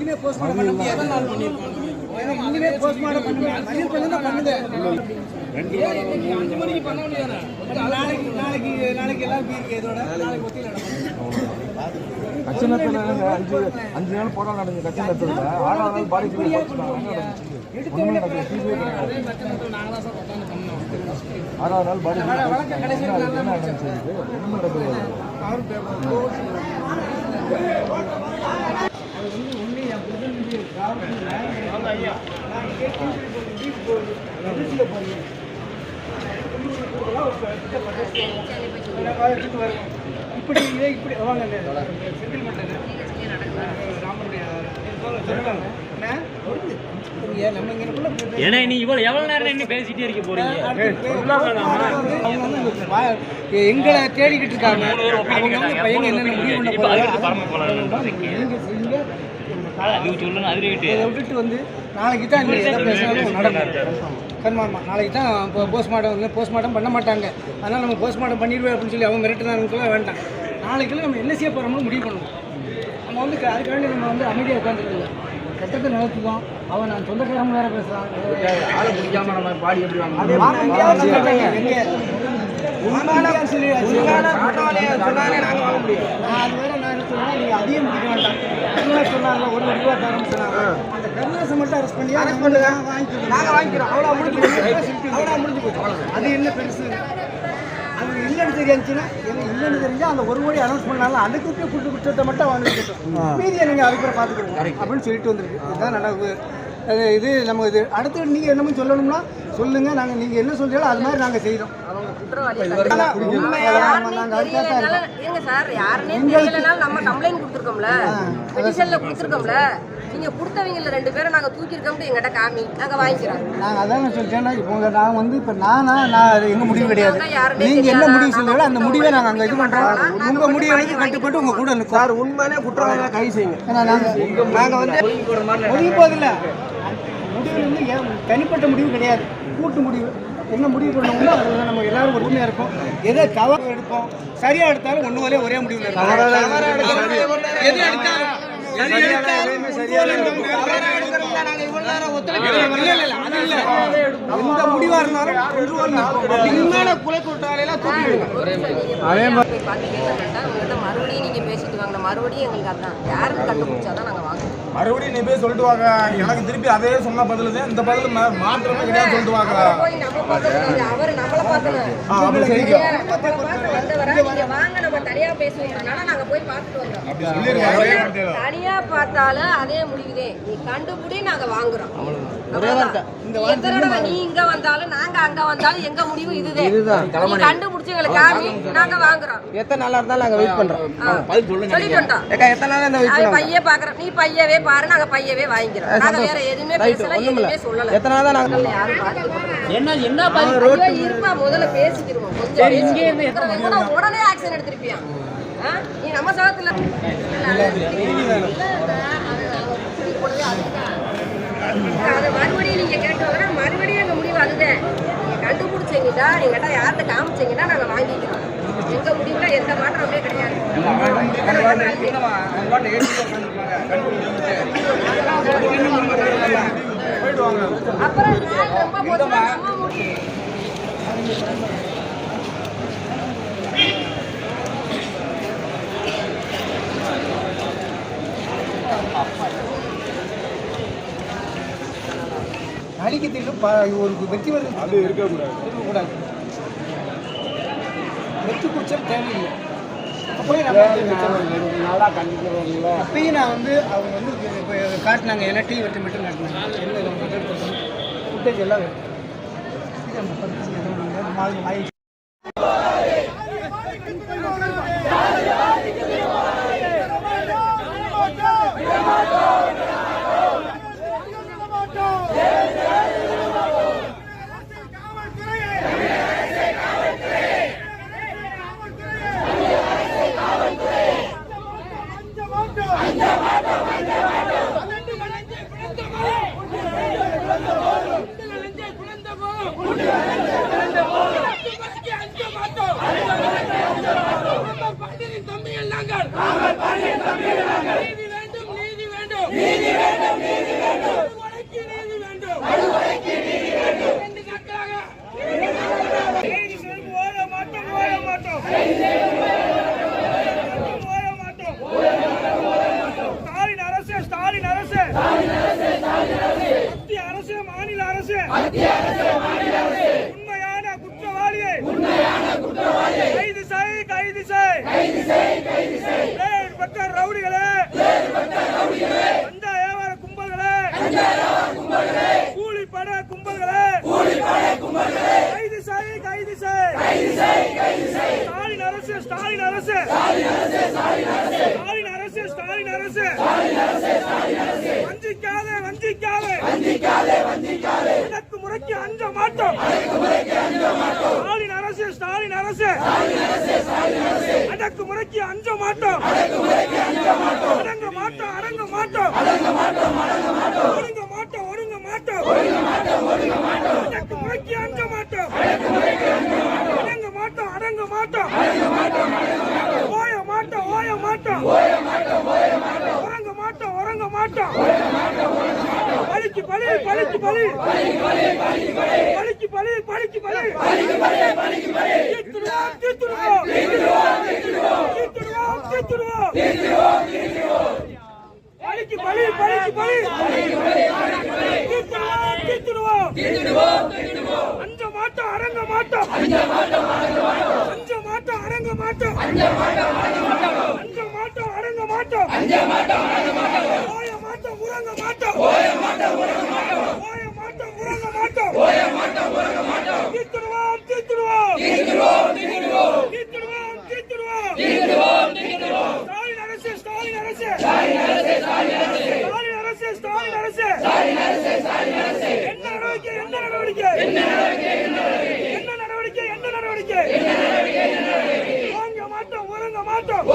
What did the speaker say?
இனிமே போஸ்ட்மார்ட்டம் பண்ண முடியாது. இனிமே போஸ்ட்மார்ட்டம் பண்ண முடியாது. மதியம் தான் பண்ணுங்க. அஞ்சு மணிக்கு பண்ண முடியாது? நாளைக்கு நாளைக்கு நாளைக்கு எல்லாரும் இருக்கு. இதோட நாளைக்கு ஒத்தியில் நடக்கும். கச்சனத்தில் அஞ்சு அஞ்சு நாள் போராட்டம் நடந்தது கச்சனத்தில். ஆறாவது நாள் பாடி ஆறாவது நாள் பாடி நடந்துச்சு அவர் அது வந்து ஒண்ணு என் பிரதிநிதி காவல்துறை நான் கேட்டு எதிர்த்துல போறீங்க இப்படி இதே இப்படி வாங்க ஏன்னா நீ இவ்வளவு எவ்வளவு நேரம் இன்னும் பேசிட்டே இருக்க போறீங்க? எங்களை தேடிக்கிட்டு இருக்காங்க. அவங்க வந்து பையன் என்னென்ன முடிவு பண்ண இப்ப அதுக்கு போறாங்க? நீ அது விட்டுட்டு வந்து நாளைக்கு தான் நீங்க எதை பேசினாலும் நடக்கும். நாளைக்கு தான் இப்போ போஸ்ட்மார்ட்டம் வந்து போஸ்ட்மார்ட்டம் பண்ண மாட்டாங்க. அதனால் நம்ம போஸ்ட்மார்ட்டம் பண்ணிடுவேன் அப்படின்னு சொல்லி அவங்க மிரட்டுனாங்கலாம் வேண்டாம். நாளைக்குள்ள நம்ம என்ன செய்ய போகிறோம்னு முடிவு பண்ணணும் நம்ம வந்து க- அதுக்காண்டி நம்ம வந்து அமைதியாக உட்காந்துருக்கல கட்டத்தை நிறுத்துவோம் அவன் நான் சொந்தக்காரங்க வேற பேசுகிறான் ஆளை பிடிக்காம நம்ம பாடி எப்படி வாங்க நான் அது வேற நான் என்ன சொன்னேன், நீங்க அதையும் முடிக்க வேண்டாம். கருணா சொன்னார்ல, ஒரு கோடி ரூபா தரேன்னு சொன்னாங்க. அந்த கருணாஸை மட்டும் arrest பண்ணி, arrest பண்ணுங்க. வாங்கிக்கிறோம். அவ்வளவு முடிஞ்சு போச்சு. அவ்வளவு முடிஞ்சு போச்சு. அது என்ன பெருசு? அது இல்லைன்னு தெரிஞ்சுன்னா எனக்கு இல்லைன்னு தெரிஞ்சா அந்த ஒரு கோடி அனௌன்ஸ் பண்ணாலும் அதுக்கு போய் குட்டு குற்றத்தை மட்டும் வாங்கிக்கிட்டோம் மீதியை நீங்கள் அதுக்கப்புறம் பார்த்துக்கணும் அப்படின்னு சொல்லிட்டு வந்திருக்கு. இதுதான் நல்லா இது நம்ம இது. அடுத்து நீங்கள் என்னமோ சொல்லணும்னா சொல்லுங்க நாங்கள் நீங்கள் என்ன சொல்றீங்களோ அது மாதிரி நாங்கள் செய்கிறோம் இருங்க சார் யாருன்னே தெரியலனாலும் நம்ம கம்ப்ளைண்ட் கொடுத்துருக்கோம்ல. பெட்டிஷன்ல கொடுத்துருக்கோம்ல. நீங்க கொடுத்தவங்கல ரெண்டு பேரும் நாங்க தூக்கி இருக்கோம்னு எங்கிட்ட காமி. நாங்க வாங்கிக்கிறோம். நாங்கள் அதான் நான் சொல்லிட்டேன்னா இப்போ உங்க- நான் வந்து இப்போ நானா நான் அது எங்கள் முடிவு கிடையாது. நீங்கள் என்ன? முடிவு சொல்லுங்களோ அந்த நாங்க முடிவை நாங்கள் அங்கே இது கொடுத்தவங்க நாங்க உங்கள் முடிவை கட்டுப்பட்டு உங்கள் கூட நிற்கும் சார் உண்மையிலே குற்றவாளிகளை கை செய்யுங்க. நாங்கள் வந்து ஒதுங்கி போதில்ல. தனிப்பட்ட முடிவு கிடையாது. கூட்டு முடிவு. என்ன முடிவு பண்ணுவோமோ அதில் நம்ம எல்லாரும் ஒற்றுமையாக இருப்போம். எதை தவறு எடுப்போம் சரியாக எடுத்தாலும் ஒன்று ஒரே ஒரே இருக்கும் எது எடுத்தாலும். எந்த முடிவா இருந்தாலும். அதே மாதிரி போய் பார்த்து கேட்கறேன்டா உங்கள்கிட்ட மறுபடியும் நீங்க பேசிட்டு வாங்க மறுபடியும் எங்களுக்கு அதான். யாருன்னு கண்டுபிடிச்சாதான் நாங்க வாங்குவோம் மறுபடியும் நீ போய் சொல்லிட்டு வாங்க. எனக்கு திருப்பி அதே சொன்ன பதில் தான். இந்த பதில் மாற்றமே கிடையாது சொல்லிட்டு வாங்க. அவர் நம்மள பார்த்து தனியா பார்த்தாலும் அதே முடிவுதே நீ கண்டுபிடி நாங்க வாங்குறோம். நீ இங்க வந்தாலும் நாங்க அங்க வந்தாலும் எங்க முடிவு இதுதே நீ கண்டுபிடிச்சு எங்களுக்கு காமி நாங்க வாங்குறோம். எத்தனை நாளா இருந்தாலும் நாங்க வெயிட் பண்றோம். ஆ. சொல்லிட்டு வந்துட்டோம். ஏக்கா எத்தனை நாளா இந்த பாக்குறோம் நீ பையவே பாரு நாங்க பையவே வாங்கிக்கிறோம். நாங்க வேற எதுவுமே பேசல எதுவுமே சொல்லல. எத்தனை நாள் தான் நாங்க யாரும் பார்த்துக்க என்ன என்ன பதில் ஐயோ, இருப்பா முதல்ல பேசிக்கிருவோம். கொஞ்சம் இங்கே இருந்து உடனே ஆக்ஷன் எடுத்திருப்பியா? ஆ? நீ நம்ம சகத்துல அதை மறுபடியும் நீங்க கேட்டு வாங்கினா மறுபடியும் எங்க முடிவு அதுதான். நீங்க கண்டுபிடிச்சீங்கன்னா எங்கிட்ட யார்கிட்ட காமிச்சீங்கன்னா நாங்க வாங்கிக்கிறோம். எங்க முடிவுல எந்த மாற்றமே கிடையாது. ப- ஒரு வெற்றி வருது அது இருக்கக்கூடாது. இருக்கக்கூடாது. வெற்றி குச்சம் தேவையில்லை. கண்டிப்பாக அப்பயும் நான் வந்து அவங்க வந்து இப்போ காட்டினாங்க ஏன்னா டீ வெட்டு மட்டும் காட்டினாங்க. என்ன ஃபுட்டேஜ் எல்லாம் இருக்கு. இது நம்ம பத்தி எதுவும் இல்லை. நம்ம ஆளுங்க வாங்கி குழந்தை படுகொலைக்கு நீதி வேண்டும் ரெண்டு நாட்களாக கைது செய்து ஓய மாட்டோம் ஓய மாட்டோம் ஓய மாட்டோம் ஸ்டாலின் அரசு ஸ்டாலின் அரசு மத்திய அரசு மாநில அரசு. உண்மையான குற்றவாளியை. கைது செய் கைது செய். பக்க ரவுடிகளே. அந்த வியாபார கும்பல்களே. கூலி பட கும்பல்களே. கைது செய் கைது செய். ஸ்டாலின் அரசு ஸ்டாலின் அரசு. ஸ்டாலின் அரசு ஸ்டாலின் அரசு. வஞ்சிக்காதே வஞ்சிக்காதே அடக்கு முறைக்கு அஞ்ச மாட்டோம். ஸ்டாலின் அரசு ஸ்டாலின் அரசு. அடக்கு முறைக்கு அஞ்ச மாட்டோம். அடங்க மாட்டோம் அடங்க மாட்டோம். ஒடுங்க மாட்டோம் ஒடுங்க மாட்டோம். அடக்கு முறைக்கு அஞ்ச மாட்டோம். அடங்க மாட்டோம் அடங்க மாட்டோம். ஓய மாட்டோம் ஓய மாட்டோம். உறங்க மாட்டோம் உறங்க மாட்டோம். பலிக்கு பலி பலிக்கு பலி பலிக்கு பலி பலிக்கு பலி தீத்துடுவோம் தீத்துடுவோம் தீத்துடுவோம் தீத்துடுவோம் பலிக்கு பலி பலிக்கு பலி தீத்துடுவோம் தீத்துடுவோம் அஞ்ச மாட்டோம் அரங்க மாட்டோம். அஞ்ச மாட்டோம் அரங்க மாட்டோம். அஞ்ச மாட்டோம் அரங்க மாட்டோம். ஓய மாட்டோம் உறங்க மாட்டோம். ஓய மாட்டோம் உறங்க மாட்டோம். தீத்துடுவோம் தீத்துடுவோம் தீத்துடுவோம் தீத்துடுவோம் ஸ்டாலின் அரசு ஸ்டாலின் அரசு. ஸ்டாலின் அரசு ஸ்டாலின் அரசு. என்ன நடவடிக்கை என்ன நடவடிக்கை? என்ன நடவடிக்கை என்ன நடவடிக்கை? வாங்க மாட்டோம் உறங்க மாட்டோம்.